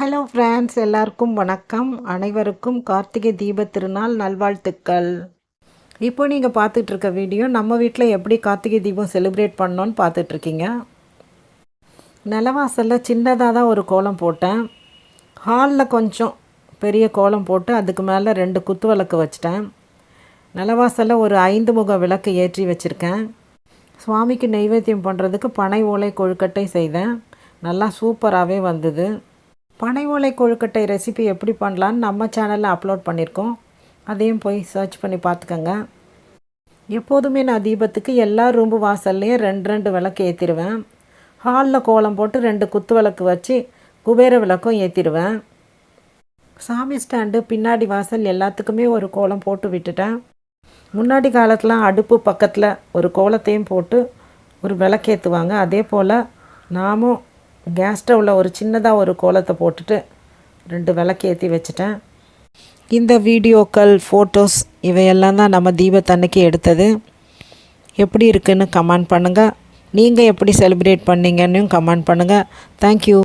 Hello friends எல்லாருக்கும் வணக்கம். அனைவருக்கும் கார்த்திகை தீப திருநாள் நல்வாழ்த்துக்கள். இப்போ நீங்கள் பார்த்துட்டு இருக்க வீடியோ நம்ம வீட்டில் எப்படி கார்த்திகை தீபம் செலிப்ரேட் பண்ணோன்னு பார்த்துட்ருக்கீங்க. நிலவாசலில் சின்னதாக தான் ஒரு கோலம் போட்டேன். ஹாலில் கொஞ்சம் பெரிய கோலம் போட்டு அதுக்கு மேலே ரெண்டு குத்து விளக்கு வச்சிட்டேன். நிலவாசலில் ஒரு ஐந்து முக விளக்கு ஏற்றி வச்சுருக்கேன். சுவாமிக்கு நெய்வேத்தியம் பண்ணுறதுக்கு பனை ஓலை கொழுக்கட்டை செய்தேன். நல்லா சூப்பராகவே வந்தது. பனை ஓலை கொழுக்கட்டை ரெசிபி எப்படி பண்ணலான்னு நம்ம சேனலில் அப்லோட் பண்ணியிருக்கோம் அதையும் போய் சர்ச் பண்ணி பார்த்துக்கோங்க. எப்போதுமே நான் தீபத்துக்கு எல்லா ரூம்பு வாசல்லையும் ரெண்டு ரெண்டு விளக்கு ஏற்றிடுவேன் ஹாலில் கோலம் போட்டு ரெண்டு குத்து விளக்கு வச்சு குபேர விளக்கும் ஏற்றிடுவேன் சாமி ஸ்டாண்டு பின்னாடி வாசல் எல்லாத்துக்குமே ஒரு கோலம் போட்டு விட்டுட்டேன். முன்னாடி காலத்தில் அடுப்பு பக்கத்தில் ஒரு கோலத்தையும் போட்டு ஒரு விளக்கேற்றுவாங்க அதே போல் நாமும் கேஸ் ஸ்டவ்வில் ஒரு சின்னதாக ஒரு கோலத்தை போட்டுட்டு ரெண்டு விளக்கேற்றி வச்சுட்டேன். இந்த வீடியோக்கள் ஃபோட்டோஸ் இவையெல்லாம் தான் நம்ம தீபத்தன்னைக்கு எடுத்தது. எப்படி இருக்குன்னு கமெண்ட் பண்ணுங்கள் நீங்கள் எப்படி செலிப்ரேட் பண்ணீங்கன்னு கமெண்ட் பண்ணுங்கள் தேங்க்யூ